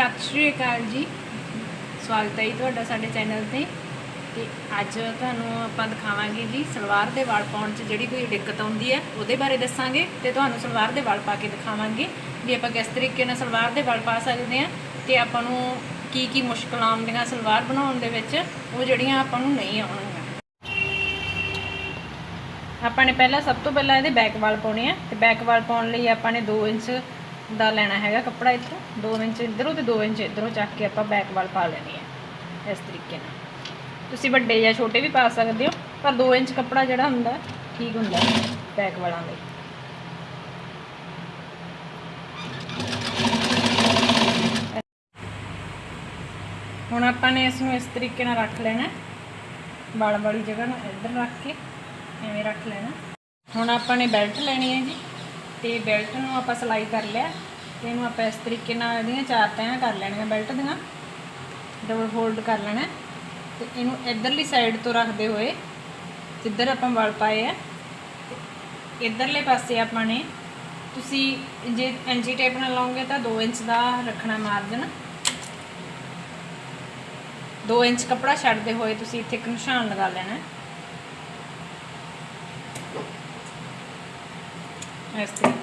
ਸਤਿ ਸ਼੍ਰੀ ਅਕਾਲ ਜੀ। ਸਵਾਗਤ ਹੈ ਜੀ ਤੁਹਾਡਾ ਸਾਡੇ ਚੈਨਲ ਤੇ। ਤੇ ਅੱਜ ਤੁਹਾਨੂੰ ਆਪਾਂ ਦਿਖਾਵਾਂਗੇ ਜੀ ਸਲਵਾਰ ਦੇ ਵਾਲ ਪਾਉਣ 'ਚ ਜਿਹੜੀ ਕੋਈ ਦਿੱਕਤ ਆਉਂਦੀ ਹੈ, ਉਹਦੇ ਬਾਰੇ ਦੱਸਾਂਗੇ ਤੇ ਤੁਹਾਨੂੰ ਸਲਵਾਰ ਦੇ ਵਾਲ ਪਾ ਕੇ ਦਿਖਾਵਾਂਗੇ ਵੀ ਆਪਾਂ ਕਿਸ ਤਰੀਕੇ ਨਾਲ ਸਲਵਾਰ ਦੇ ਵਾਲ ਪਾ ਸਕਦੇ ਹਾਂ ਤੇ ਆਪਾਂ ਨੂੰ ਕੀ ਕੀ ਮੁਸ਼ਕਲਾਂ ਆਉਂਦੀਆਂ ਸਲਵਾਰ ਬਣਾਉਣ ਦੇ ਵਿੱਚ, ਉਹ ਜਿਹੜੀਆਂ ਆਪਾਂ ਨੂੰ ਨਹੀਂ ਆਉਣਗੀਆਂ। ਆਪਾਂ ਨੇ ਪਹਿਲਾਂ ਸਭ ਤੋਂ ਪਹਿਲਾਂ ਇਹਦੇ ਬੈਕ ਵਾਲ ਪਾਉਣੇ ਆ ਤੇ ਬੈਕ ਵਾਲ ਪਾਉਣ ਲਈ ਆਪਾਂ ਨੇ 2 ਇੰਚ ਦਾ ਲੈਣਾ ਹੈਗਾ ਕੱਪੜਾ ਇੱਥੋਂ 2 ਇੰਚ ਇੱਧਰੋਂ ਤੇ 2 ਇੰਚ ਇੱਧਰੋਂ ਚੱਕ ਕੇ ਆਪਾਂ ਬੈਕ ਵਾਲ ਪਾ ਲੈਣੀ ਹੈ, ਇਸ ਤਰੀਕੇ ਨਾਲ। ਤੁਸੀਂ ਵੱਡੇ ਜਾਂ ਛੋਟੇ ਵੀ ਪਾ ਸਕਦੇ ਹੋ, ਪਰ 2 ਇੰਚ ਕੱਪੜਾ ਜਿਹੜਾ ਹੁੰਦਾ, ਠੀਕ ਹੁੰਦਾ ਬੈਕ ਵਾਲਾਂ ਲਈ। ਹੁਣ ਆਪਾਂ ਨੇ ਇਸ ਨੂੰ ਇਸ ਤਰੀਕੇ ਨਾਲ ਰੱਖ ਲੈਣਾ ਵਾਲ ਵਾਲੀ ਜਗ੍ਹਾ ਨੂੰ ਇੱਧਰ ਰੱਖ ਕੇ, ਐਵੇਂ ਰੱਖ ਲੈਣਾ। ਹੁਣ ਆਪਾਂ ਨੇ ਬੈਲਟ ਲੈਣੀ ਹੈ ਜੀ। ਤੇ ਬੈਲਟ ਨੂੰ ਆਪਾਂ ਸਲਾਈ ਕਰ ਲਿਆ। ਤੇ ਇਹਨੂੰ ਆਪਾਂ ਇਸ ਤਰੀਕੇ ਨਾਲ ਇਹਦੀਆਂ ਚਾਰ ਤੈਆਂ ਕਰ ਲੈਣੀਆਂ ਬੈਲਟ ਦੀਆਂ। ਡਬਲ ਫੋਲਡ ਕਰ ਲੈਣਾ। ਤੇ ਇਹਨੂੰ ਇਧਰਲੀ ਸਾਈਡ ਤੋਂ ਰੱਖਦੇ ਹੋਏ ਜਿੱਧਰ ਆਪਾਂ ਵਲ ਪਾਏ ਆ, ਤੇ ਇਧਰਲੇ ਪਾਸੇ ਆਪਾਂ ਨੇ ਤੁਸੀਂ ਜੇ ਐਂਜੀ ਟੇਪ ਨਾਲ ਲਾਉਂਗੇ ਤਾਂ 2 ਇੰਚ ਦਾ ਰੱਖਣਾ ਮਾਰਜਨ 2 ਇੰਚ ਕੱਪੜਾ ਛੱਡਦੇ ਹੋਏ ਤੁਸੀਂ ਇੱਥੇ ਇੱਕ ਨਿਸ਼ਾਨ ਲਗਾ ਲੈਣਾ। ਇਸ ਤਰੀਕੇ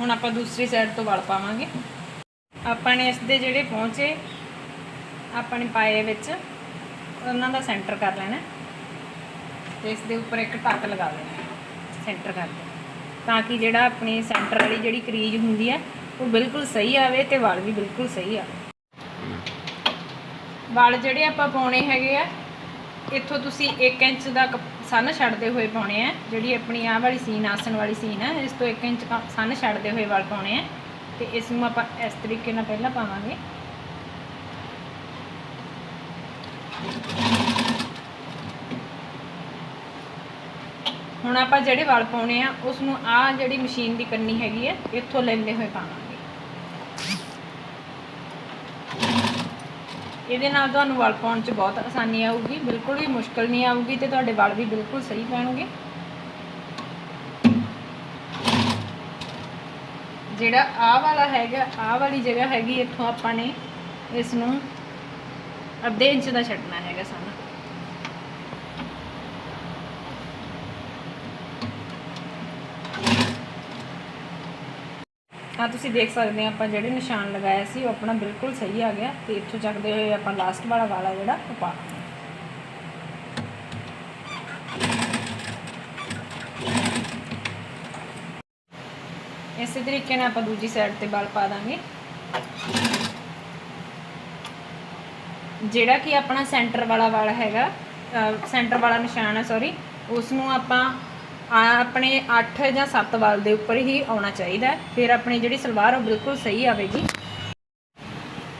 ਹੁਣ ਆਪਾਂ ਦੂਸਰੀ ਸਾਈਡ ਤੋਂ ਵਲ ਪਾਵਾਂਗੇ। ਆਪਾਂ ਨੇ ਇਸ ਦੇ ਜਿਹੜੇ ਪਹੁੰਚੇ, ਆਪਾਂ ਨੇ ਪਾਏ ਵਿੱਚ, ਉਹਨਾਂ ਦਾ ਸੈਂਟਰ ਕਰ ਲੈਣਾ। ਤੇ ਇਸ ਦੇ ਉੱਪਰ ਇੱਕ ਟੱਕ ਲਗਾ ਦੇਣਾ ਸੈਂਟਰ ਕਰ ਦੇਣਾ ਤਾਂ ਕਿ ਜਿਹੜਾ ਆਪਣੀ ਸੈਂਟਰ ਵਾਲੀ ਜਿਹੜੀ ਕਰੀਜ ਹੁੰਦੀ ਹੈ, ਉਹ ਬਿਲਕੁਲ ਸਹੀ ਆਵੇ ਤੇ ਵਾਲ ਵੀ ਬਿਲਕੁਲ ਸਹੀ ਆਵੇ। ਵਾਲ ਜਿਹੜੇ ਆਪਾਂ ਪਾਉਣੇ ਹੈਗੇ ਆ, ਇੱਥੋਂ ਤੁਸੀਂ 1 ਇੰਚ ਦਾ ਕੱਪ- ਸਨ ਛੱਡਦੇ ਹੋਏ ਪਾਉਣੇ ਆ, ਜਿਹੜੀ ਆਪਣੀ ਆਹ ਵਾਲੀ ਸੀਨ ਆਸਣ ਵਾਲੀ ਸੀਨ ਹੈ ਇਸ ਤੋਂ 1 ਇੰਚ ਸਨ ਛੱਡਦੇ ਹੋਏ ਵਾਲ ਪਾਉਣੇ ਆ ਤੇ ਇਸ ਨੂੰ ਆਪਾਂ ਇਸ ਤਰੀਕੇ ਨਾਲ ਪਹਿਲਾਂ ਪਾਵਾਂਗੇ। ਹੁਣ ਆਪਾਂ ਜਿਹੜੇ ਵਾਲ ਪਾਉਣੇ ਆ ਉਸ ਨੂੰ ਆ ਜਿਹੜੀ ਮਸ਼ੀਨ ਦੀ ਕੰਨੀ ਹੈਗੀ ਹੈ ਇੱਥੋਂ ਲੈਂਦੇ ਹੋਏ ਪਾਵਾਂਗੇ। ਇਹਦੇ ਨਾਲ ਤੁਹਾਨੂੰ ਵਾਲ ਪਾਉਣ 'ਚ ਬਹੁਤ ਆਸਾਨੀ ਆਊਗੀ, ਬਿਲਕੁਲ ਵੀ ਮੁਸ਼ਕਲ ਨਹੀਂ ਆਊਗੀ ਤੇ ਤੁਹਾਡੇ ਵਾਲ ਵੀ ਬਿਲਕੁਲ ਸਹੀ ਪੈਣਗੇ। ਜਿਹੜਾ ਆਹ ਵਾਲਾ ਹੈਗਾ, ਆਹ ਵਾਲੀ ਜਗ੍ਹਾ ਹੈਗੀ ਇੱਥੋਂ ਆਪਾਂ ਨੇ ਇਸ ਨੂੰ ਅੱਧੇ ਇੰਚ ਦਾ ਛੱਡਣਾ ਹੈਗਾ ਸਾਨੂੰ। ਤਾਂ ਤੁਸੀਂ ਦੇਖ ਸਕਦੇ ਆ ਆਪਾਂ ਜਿਹੜੇ ਨਿਸ਼ਾਨ ਲਗਾਇਆ ਸੀ, ਉਹ ਆਪਣਾ ਬਿਲਕੁਲ ਸਹੀ ਆ ਗਿਆ ਤੇ ਇੱਥੋਂ ਚੱਕਦੇ ਹੋਏ ਆਪਾਂ ਲਾਸਟ ਵਾਲਾ ਵਾਲਾ ਜਿਹੜਾ ਉਹ ਪਾ ਇਸੇ ਤਰੀਕੇ ਨਾਲ ਆਪਾਂ ਦੂਜੀ ਸਾਈਡ ਤੇ ਵਾਲ ਪਾ ਦਾਂਗੇ। ਜਿਹੜਾ ਕਿ ਆਪਣਾ ਸੈਂਟਰ ਵਾਲਾ ਵਾਲ ਹੈਗਾ ਸੈਂਟਰ ਵਾਲਾ ਨਿਸ਼ਾਨ ਹੈ ਸੌਰੀ ਉਸ ਨੂੰ ਆਪਾਂ ਆਪਣੇ 8 ਜਾਂ 7 ਵਾਲ ਦੇ ਉੱਪਰ ਹੀ ਆਉਣਾ ਚਾਹੀਦਾ ਫਿਰ ਆਪਣੀ ਜਿਹੜੀ ਸਲਵਾਰ ਉਹ ਬਿਲਕੁਲ ਸਹੀ ਆਵੇਗੀ।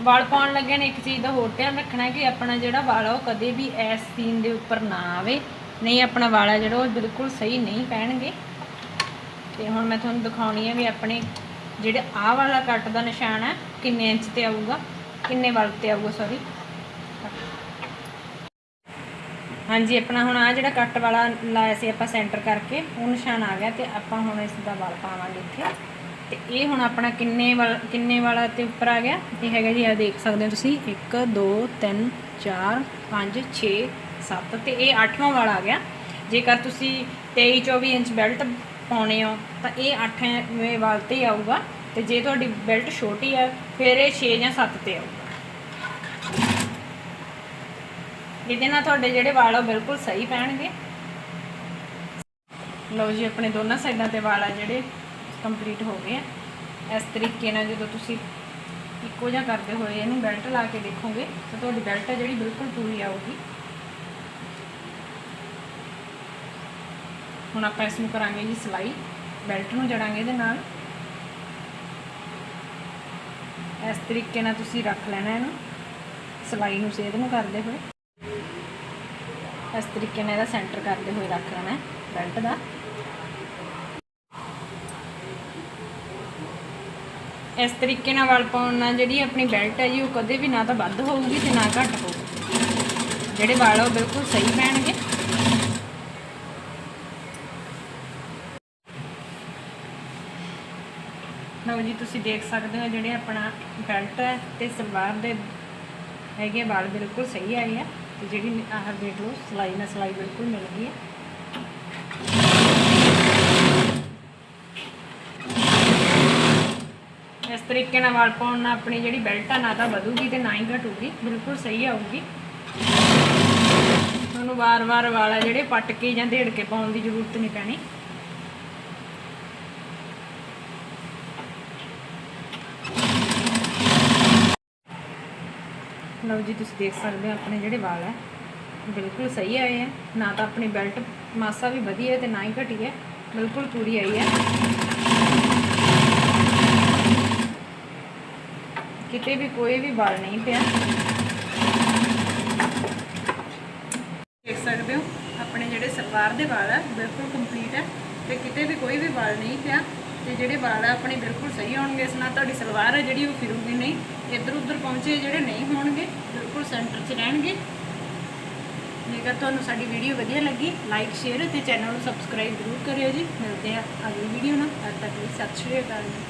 ਵਾਲ ਪਾਉਣ ਲੱਗੇ ਨੇ, ਇੱਕ ਚੀਜ਼ ਦਾ ਹੋਰ ਧਿਆਨ ਰੱਖਣਾ ਕਿ ਆਪਣਾ ਜਿਹੜਾ ਵਾਲ ਆ ਉਹ ਕਦੇ ਵੀ ਐਸ ਸੀਨ ਦੇ ਉੱਪਰ ਨਾ ਆਵੇ। ਨਹੀਂ, ਆਪਣਾ ਵਾਲ ਆ ਜਿਹੜਾ ਉਹ ਬਿਲਕੁਲ ਸਹੀ ਨਹੀਂ ਪੈਣਗੇ ਤੇ ਹੁਣ ਮੈਂ ਤੁਹਾਨੂੰ ਦਿਖਾਉਣੀ ਹੈ ਵੀ ਆਪਣੇ ਜਿਹੜੇ ਆਹ ਵਾਲਾ ਕੱਟ ਦਾ ਨਿਸ਼ਾਨ ਹੈ, ਕਿੰਨੇ ਇੰਚ ਤੇ ਆਊਗਾ? ਕਿੰਨੇ ਵਾਲ ਤੇ ਆਊਗਾ ਸੌਰੀ ਹਾਂਜੀ, ਆਪਣਾ ਹੁਣ ਆ ਜਿਹੜਾ ਕੱਟ ਵਾਲਾ ਲਾਇਆ ਸੀ ਆਪਾਂ ਸੈਂਟਰ ਕਰਕੇ, ਉਹ ਨਿਸ਼ਾਨ ਆ ਗਿਆ ਤੇ ਆਪਾਂ ਹੁਣ ਇਸ ਦਾ ਵਾਲ ਪਾਵਾਂਗੇ ਇੱਥੇ। ਤੇ ਇਹ ਹੁਣ ਆਪਣਾ ਕਿੰਨੇ ਵਾਲਾ ਕਿੰਨੇ ਵਾਲਾ ਤੇ ਉੱਪਰ ਆ ਗਿਆ? ਇਹ ਹੈਗਾ ਜੀ ਆ ਦੇਖ ਸਕਦੇ ਹੋ ਤੁਸੀਂ। 1 2 3 4 5 6 7 ਤੇ ਇਹ 8ਵਾਂ ਵਾਲਾ ਆ ਗਿਆ। ਜੇਕਰ ਤੁਸੀਂ 23 24 ਇੰਚ ਬੈਲਟ ਪਾਉਣੇ ਹੋ, ਤਾਂ ਇਹ 8ਵੇਂ ਵਾਲ ਤੇ ਆਊਗਾ। ਤੇ ਜੇ ਤੁਹਾਡੀ ਬੈਲਟ ਛੋਟੀ ਹੈ ਫਿਰ ਇਹ 6 ਜਾਂ 7 ਤੇ ਆਊਗਾ। ਇਹਦੇ ਨਾਲ ਤੁਹਾਡੇ ਜਿਹੜੇ ਵਾਲ ਉਹ ਬਿਲਕੁਲ ਸਹੀ ਪੈਣਗੇ। ਲਓ ਜੀ, ਆਪਣੇ ਦੋਨਾਂ ਸਾਈਡਾਂ ਤੇ ਵਾਲ ਆ ਜਿਹੜੇ ਕੰਪਲੀਟ ਹੋ ਗਏ ਆ। ਇਸ ਤਰੀਕੇ ਨਾਲ ਜਦੋਂ ਤੁਸੀਂ ਇੱਕੋ ਜਿਹਾ ਕਰਦੇ ਹੋਏ ਇਹਨੂੰ ਬੈਲਟ ਲਾ ਕੇ ਦੇਖੋਗੇ, ਤਾਂ ਤੁਹਾਡੀ ਬੈਲਟ ਆ ਜਿਹੜੀ ਬਿਲਕੁਲ ਪੂਰੀ ਆਊਗੀ। ਹੁਣ ਆਪਾਂ ਇਸ ਨੂੰ ਕਰਾਂਗੇ ਜੀ ਸਿਲਾਈ। ਬੈਲਟ ਨੂੰ ਜੜਾਂਗੇ ਇਹਦੇ ਨਾਲ। ਇਸ ਤਰੀਕੇ ਨਾਲ ਤੁਸੀਂ ਰੱਖ ਲੈਣਾ ਇਹਨੂੰ। ਸਿਲਾਈ ਨੂੰ ਸੇਧ ਨੂੰ ਕਰਦੇ ਹੋਏ। ਇਸ ਤਰੀਕੇ ਨਾਲ ਇਹਦਾ ਸੈਂਟਰ ਕਰਦੇ ਹੋਏ ਰੱਖ ਲੈਣਾ ਹੈ ਬੈਲਟ ਦਾ। ਇਸ ਤਰੀਕੇ ਨਾਲ ਵਲ ਪਾਉਣ ਨਾਲ ਜਿਹੜੀ ਆਪਣੀ ਬੈਲਟ ਹੈ ਜੀ, ਉਹ ਕਦੇ ਵੀ ਨਾ ਤਾਂ ਵੱਧ ਹੋਊਗੀ ਤੇ ਨਾ ਘੱਟ ਹੋਊਗੀ। ਜਿਹੜੇ ਵਾਲ ਉਹ ਬਿਲਕੁਲ ਸਹੀ ਪੈਣਗੇ ਲਓ ਜੀ, ਤੁਸੀਂ ਦੇਖ ਸਕਦੇ ਹੋ ਜਿਹੜੇ ਆਪਣਾ ਬੈਲਟ ਹੈ ਤੇ ਸਲਵਾਰ ਦੇ ਹੈਗੇ ਵਾਲ ਬਿਲਕੁਲ ਸਹੀ ਆਏ ਆ। ਤੇ ਜਿਹੜੀ ਆਹ ਦੇਖ ਲਓ, ਸਲਾਈ ਨਾਲ ਸਲਾਈ ਬਿਲਕੁਲ ਮਿਲ ਗਈ ਹੈ। ਇਸ ਤਰੀਕੇ ਨਾਲ ਵਾਲ ਪਾਉਣ ਨਾਲ ਆਪਣੀ ਜਿਹੜੀ ਬੈਲਟ ਆ, ਨਾ ਤਾਂ ਵਧੂਗੀ ਤੇ ਨਾ ਹੀ ਘਟੂਗੀ। ਬਿਲਕੁਲ ਸਹੀ ਆਊਗੀ। ਤੁਹਾਨੂੰ ਵਾਰ-ਵਾਰ ਵਾਲ ਜਿਹੜੇ ਪੱਟ ਕੇ ਜਾਂ ਢੇੜ ਕੇ ਪਾਉਣ ਦੀ ਜ਼ਰੂਰਤ ਨਹੀਂ ਪੈਣੀ। ਲਓ ਜੀ, ਤੁਸੀਂ ਦੇਖ ਸਕਦੇ ਹੋ, ਆਪਣੇ ਜਿਹੜੇ ਵਾਲ ਹੈ ਬਿਲਕੁਲ ਸਹੀ ਆਏ ਹੈ। ਨਾ ਤਾਂ ਆਪਣੀ ਬੈਲਟ ਮਾਸਾ ਵੀ ਵਧੀਆ ਹੈ ਤੇ ਨਾ ਹੀ ਘਟੀ ਹੈ, ਬਿਲਕੁਲ ਪੂਰੀ ਆਈ ਹੈ। ਕਿਤੇ ਵੀ ਕੋਈ ਵੀ ਵਾਲ ਨਹੀਂ ਪਿਆ। ਦੇਖ ਸਕਦੇ ਹੋ, ਆਪਣੇ ਜਿਹੜੇ ਸਲਵਾਰ ਦੇ ਵਾਲ ਹੈ, ਬਿਲਕੁਲ ਕੰਪਲੀਟ ਹੈ ਤੇ ਕਿਤੇ ਵੀ ਕੋਈ ਵੀ ਵਾਲ ਨਹੀਂ ਪਿਆ। ਤੇ ਜਿਹੜੇ ਵਾਲ ਆ ਆਪਣੇ ਬਿਲਕੁਲ ਸਹੀ ਹੋਣਗੇ ਇਸ ਨਾਲ ਤੁਹਾਡੀ ਸਲਵਾਰ ਹੈ ਜਿਹੜੀ ਉਹ ਫਿਰੂਗੀ ਨਹੀਂ ਇੱਧਰ ਉੱਧਰ ਪਹੁੰਚੇ ਜਿਹੜੇ ਨਹੀਂ ਹੋਣਗੇ, ਬਿਲਕੁਲ ਸੈਂਟਰ 'ਚ ਰਹਿਣਗੇ। ਜੇਕਰ ਤੁਹਾਨੂੰ ਸਾਡੀ ਵੀਡੀਓ ਵਧੀਆ ਲੱਗੀ ਲਾਈਕ ਸ਼ੇਅਰ ਤੇ ਚੈਨਲ ਨੂੰ ਸਬਸਕ੍ਰਾਈਬ ਜ਼ਰੂਰ ਕਰਿਓ ਜੀ। ਮਿਲਦੇ ਆ ਅਗਲੀ ਵੀਡੀਓ ਨਾਲ, ਤਦ ਤੱਕ ਲਈ ਸਤਿ ਸ਼੍ਰੀ ਅਕਾਲ ਜੀ।